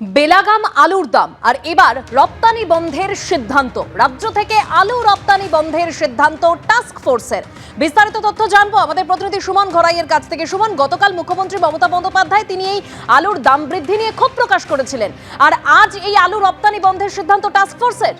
বেলাগাম আলুর দাম। আর এবার রপ্তানি বন্ধের সিদ্ধান্ত। রাজ্য থেকে আলু রপ্তানি বন্ধের সিদ্ধান্ত টাস্ক ফোর্সের। বিস্তারিত তথ্য জানব আমাদের প্রতিনিধি সুমন ঘরাইয়ের কাছ থেকে। সুমন, গতকাল মুখ্যমন্ত্রী মমতা বন্দ্যোপাধ্যায় তিনি এই আলুর দাম বৃদ্ধি নিয়ে ক্ষোভ প্রকাশ করেছিলেন। আর আজ এই আলু রপ্তানি বন্ধের সিদ্ধান্ত টাস্ক ফোর্সের?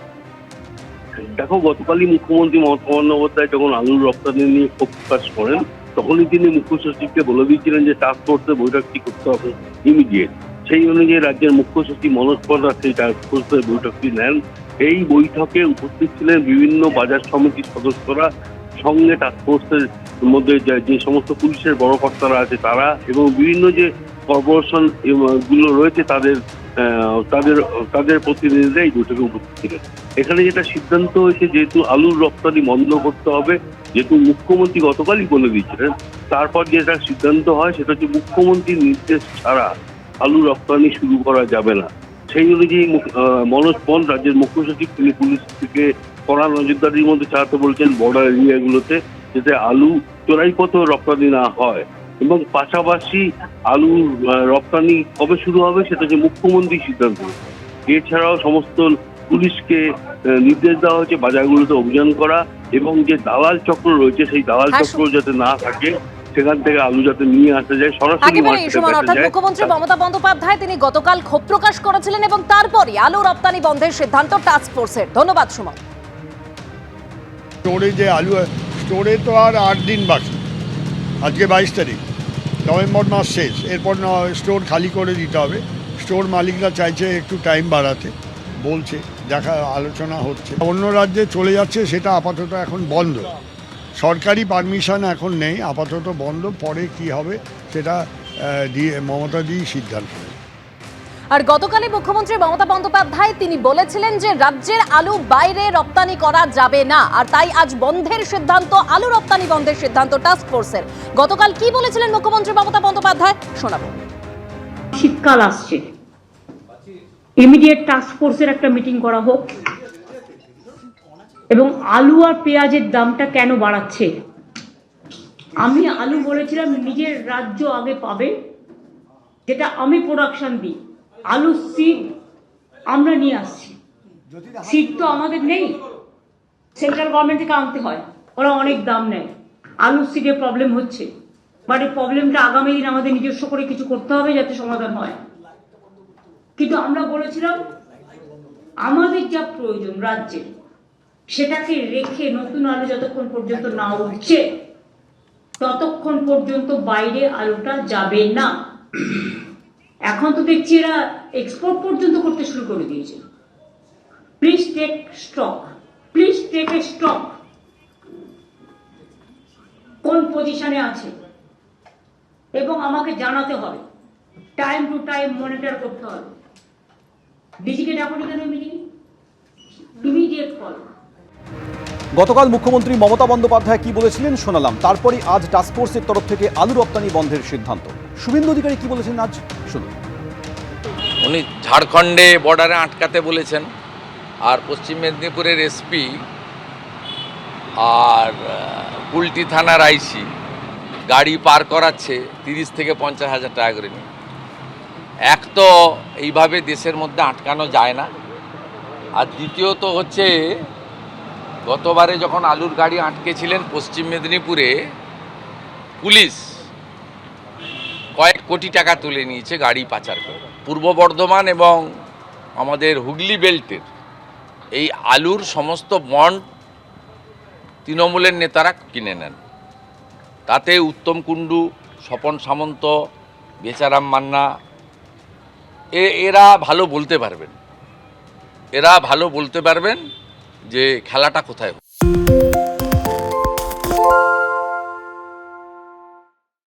দেখো, গতকালই মুখ্যমন্ত্রী মমতা বন্দ্যোপাধ্যায় যখন আলুর রপ্তানি নিয়ে ক্ষোভ প্রকাশ করেন, তখনই তিনি মুখ্য সচিবকে বলে দিয়েছিলেন যে, টাস্ক ফোর্সের বৈঠকটি করতে হবে? ইমিডিয়েট সেই অনুযায়ী রাজ্যের মুখ্য সচিব মনোজ পর্দা সেই টাস্ক ফোর্সের বৈঠকটি নেন। এই বৈঠকে উপস্থিত ছিলেন বিভিন্ন বাজার সমিতির সদস্যরা, সঙ্গে টাস্ক ফোর্সের মধ্যে যে সমস্ত পুলিশের বড় কর্তারা আছে তারা এবং বিভিন্ন যে কর্পোরেশনগুলো রয়েছে তাদের তাদের তাদের প্রতিনিধিরা এই বৈঠকে উপস্থিত ছিলেন। এখানে যেটা সিদ্ধান্ত হয়েছে যেহেতু আলুর রপ্তানি বন্ধ করতে হবে, যেহেতু মুখ্যমন্ত্রী গতকালই বলে দিয়েছিলেন, তারপর যেটা সিদ্ধান্ত হয় সেটা হচ্ছে মুখ্যমন্ত্রীর নির্দেশ ছাড়া আলু রপ্তানি শুরু করা যাবে না। সেই অনুযায়ী মনোজ পন রাজ্যের মুখ্য সচিব তিনি পুলিশ থেকে কড়া নজরদারির মধ্যে চালাতে বলছেন বর্ডার এরিয়াগুলোতে যাতে আলু চোরাই পথে রপ্তানি না হয়। এবং পাশাপাশি আলু রপ্তানি কবে শুরু হবে সেটা হচ্ছে মুখ্যমন্ত্রী সিদ্ধান্ত এছাড়াও সমস্ত পুলিশকে নির্দেশ দেওয়া হয়েছে বাজারগুলোতে অভিযান করা এবং যে দালাল চক্র রয়েছে সেই দালাল হ্যাঁ, চক্র যাতে না থাকে সেখান থেকে আলু যাতে নিয়ে আসা যায় সরাসরি মুখ্যমন্ত্রী মমতা বন্দ্যোপাধ্যায় তিনি গতকাল ক্ষোভ প্রকাশ করেছিলেন এবং তারপরই আলু রপ্তানি বন্ধের সিদ্ধান্ত টাস্ক ফোর্সের ধন্যবাদ সুমন। স্টোরে যে আলু স্টোরে তো আর আট দিন বাকি। আজকে বাইশ তারিখ। নভেম্বর মাস শেষ। এরপর স্টোর খালি করে দিতে হবে। স্টোর মালিকরা চাইছে একটু টাইম বাড়াতে। বলছে দেখা আলোচনা হচ্ছে। অন্য রাজ্যে চলে যাচ্ছে সেটা আপাতত এখন বন্ধ। সরকারি পারমিশন এখন নেই আপাতত বন্ধ পরে কি হবে সেটা দিয়ে মমতা দিয়েই সিদ্ধান্ত আর গতকালই মুখ্যমন্ত্রী মমতা বন্দ্যোপাধ্যায় তিনি বলেছিলেন যে রাজ্যের আলু বাইরে রপ্তানি করা যাবে না আর তাই আজ বন্ধের সিদ্ধান্ত আলু রপ্তানি বন্ধের সিদ্ধান্ত টাস্ক ফোর্সের গতকাল কি বলেছিলেন মুখ্যমন্ত্রী মমতা বন্দ্যোপাধ্যায়? শোনাবো। শীতকাল আসছে। ইমিডিয়েট টাস্ক ফোর্সের একটা মিটিং করা হোক। এবং আলু আর পেঁয়াজের দামটা কেন বাড়াচ্ছে? আমি আলু বলেছিলাম, নিজের রাজ্য আগে পাবে, যেটা আমি প্রোডাকশন দিই। আলু সিড আমরা নিয়ে আসছি। সিড তো আমাদের নেই। সেন্ট্রাল গভর্নমেন্ট থেকে আনতে হয়। ওরা অনেক দাম নেয়। আলু সিডে প্রবলেম হচ্ছে। বাট এই প্রবলেমটা আগামী দিন আমাদের নিজস্ব করে কিছু করতে হবে যাতে সমাধান হয়। কিন্তু আমরা বলেছিলাম, আমাদের যা প্রয়োজন রাজ্যে সেটাকে রেখে নতুন আলু যতক্ষণ পর্যন্ত না উঠছে, ততক্ষণ পর্যন্ত বাইরে আলুটা যাবে না। এখন তো দেখছি এরা এক্সপোর্ট পর্যন্ত করতে শুরু করে দিয়েছে। Please take stock please take a stock কোন পজিশনে আছে? এবং আমাকে জানাতে হবে। টাইম টু টাইম মনিটর করতে হবে। ডিজিকে ডাকুনি কেন মিটিং ইমিডিয়েট কল গতকাল মুখ্যমন্ত্রী মমতা বন্দ্যোপাধ্যায় কি বলেছিলেন শোনালাম। তারপরই আজ টাস্কফোর্সের তরফ থেকে আলু রপ্তানি বন্ধের সিদ্ধান্ত। শুভেন্দু অধিকারী কি বলেছেন আজ? শুনুন। উনি ঝাড়খণ্ডে বর্ডারে আটকাতে বলেছেন, আর পশ্চিম মেদিনীপুরের এসপি আর কুলটি থানার আইসি গাড়ি পার করাচ্ছে তিরিশ থেকে পঞ্চাশ হাজার টাকা করে নিয়ে। এক তো এইভাবে দেশের মধ্যে আটকানো যায় না। আর দ্বিতীয়ত হচ্ছে গতবারে যখন আলুর গাড়ি আটকেছিলেন পশ্চিম মেদিনীপুরে, পুলিশ কয়েক কোটি টাকা তুলে নিয়েছে গাড়ি পাচার করে। পূর্ব বর্ধমান এবং আমাদের হুগলি বেল্টের এই আলুর সমস্ত বন্ড তৃণমূলের নেতারা কিনে নেন। তাতে উত্তম কুণ্ডু, স্বপন সামন্ত, বেচারাম মান্না এ এরা ভালো বলতে পারবেন। এরা ভালো বলতে পারবেন। যে খেলাটা কোথায়